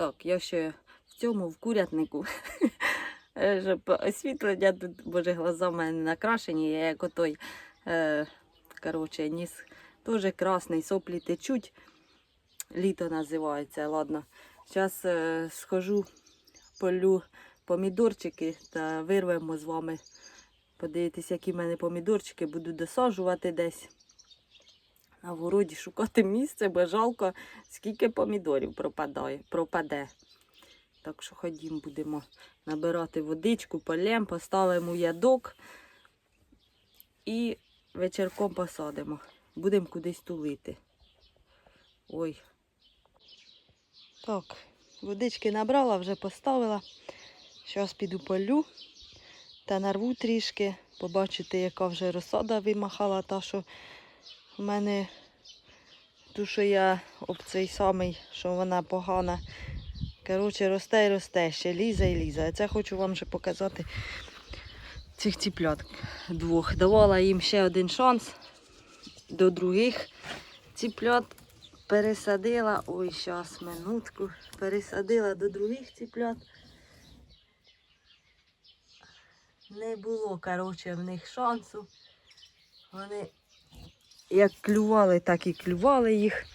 Так, я ще в цьому в курятнику. Е, Щоб освітлення тут, боже, глаза в мене накрашені, я як отой, е, коротше, ніс теж красний, соплі течуть. Літо називається, ладно. Зараз е, схожу, полю помідорчики та вирвемо з вами. Подивитися, які в мене помідорчики, буду досаджувати десь. На городі шукати місце, бо жалко, скільки помідорів пропадає, пропаде. Так що ходім, будемо набирати водичку, полем, поставимо ядок і вечірком посадимо. Будемо кудись тулити. Ой. Так, водички набрала, вже поставила. Зараз піду полю та нарву трішки. Побачите, яка вже розсада вимахала, та що в мене ту, що я об цей самий, що вона погана. Коротше, росте і росте, ще лізе і лізе. А це хочу вам ще показати цих ціплят двох. Давала їм ще один шанс до других ціплят. Пересадила, ой, зараз, минутку, пересадила до других ціплят. Не було, коротше, в них шансу. Вони як клювали, так і клювали їх.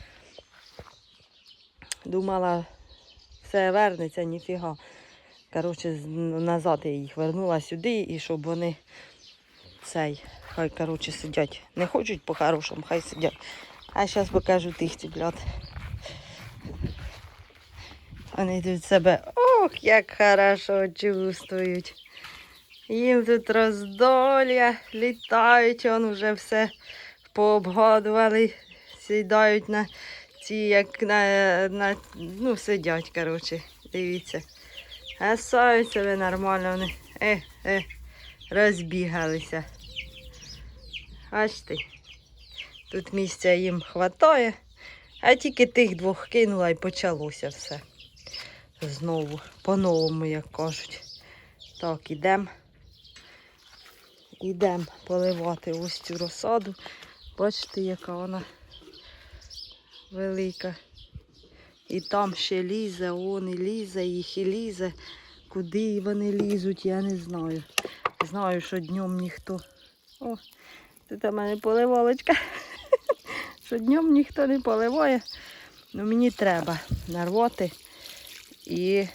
Думала, все вернеться, ніфіга. Коротше, назад я їх вернула сюди і щоб вони цей, хай коротше, сидять. Не хочуть по-хорошому, хай сидять. А зараз покажу тих ціплят. Вони тут себе ох, як хорошо чувствують. Їм тут роздолля, літають, он вже все пообгадували, сідають на ці, як на, на ну, сидять, коротше, дивіться. А сають себе нормально вони. Е, е, розбігалися. Бачите, тут місця їм хватає, а тільки тих двох кинула і почалося все. Знову, по-новому, як кажуть. Так, ідемо. Ідемо поливати ось цю розсаду. Бачите, яка вона велика. І там ще лізе, он і лізе, їх і лізе. Куди вони лізуть, я не знаю. Знаю, що днем ніхто. О, тут у мене поливалочка. Що днем ніхто не поливає. Ну мені треба нарвати і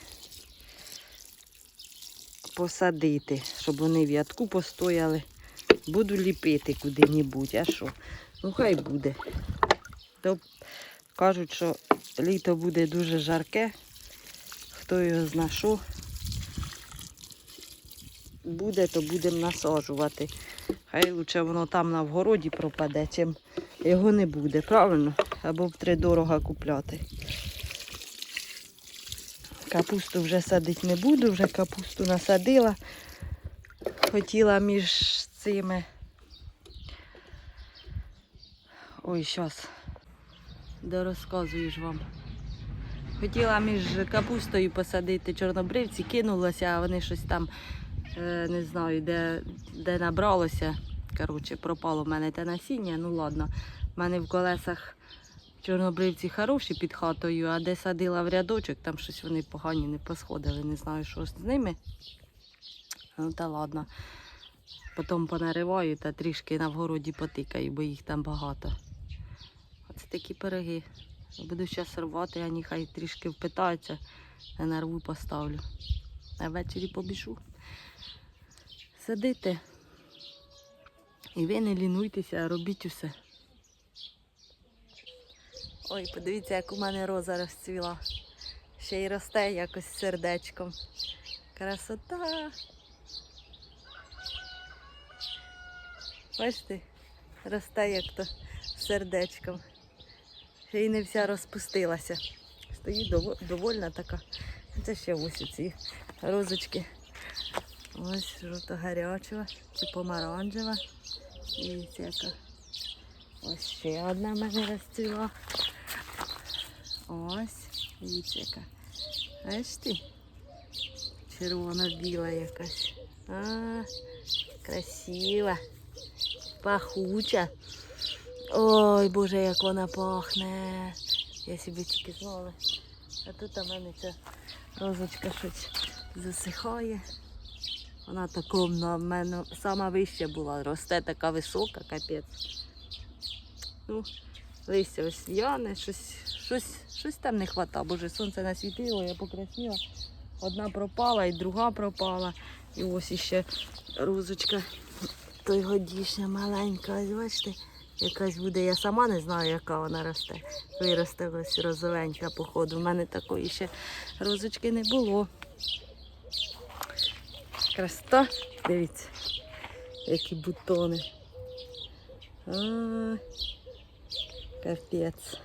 посадити, щоб вони в ядку постояли. Буду ліпити куди-небудь, а що? Ну хай буде. То кажуть, що літо буде дуже жарке. Хто його зна що. Буде, то будемо насаджувати. Хай лучше воно там на вгороді пропаде, чим його не буде, правильно? Або втридорога купляти. Капусту вже садити не буду, вже капусту насадила. Хотіла між цими. Ой, щас. Дорозказую ж вам. Хотіла між капустою посадити чорнобривці, кинулася, а вони щось там е, не знаю, де, де набралося. Коротше, пропало в мене те насіння. Ну ладно, в мене в колесах чорнобривці хороші під хатою, а де садила в рядочок, там щось вони погані не посходили. Не знаю, що з ними. Ну та ладно. Потім понариваю та трішки на вгороді потикаю, бо їх там багато. Оце такі пироги. Буду зараз рвати, а хай трішки впитаються, на нарву поставлю. А ввечері побіжу. Сидите. І ви не лінуйтеся, а робіть усе. Ой, подивіться, як у мене роза розцвіла. Ще й росте якось сердечком. Красота. Бачите, росте як то сердечком. Ще й не вся розпустилася. Стоїть дово- довольна така. Це ще ось ці розочки. Ось жовто-гарячева, це помаранчева. І яка. Ось ще одна мене розцвіла. Ось, дивіться яка. Бачите? Червоно-біла якась. А, красива. Пахуча. Ой, Боже, як вона пахне. Я собі тільки знала. А тут у мене ця розочка щось засихає. Вона такого на мене сама вища була, росте така висока, капець. Ну, листя ось в'яне, щось, щось, щось там не хватає. Боже, сонце насвітило, я покрасила. Одна пропала і друга пропала. І ось іще розочка той годішня маленька, ось бачите, якась буде. Я сама не знаю, яка вона росте. Виросте ось розовенька, походу. У мене такої ще розочки не було. Красота, дивіться, які бутони. Капець.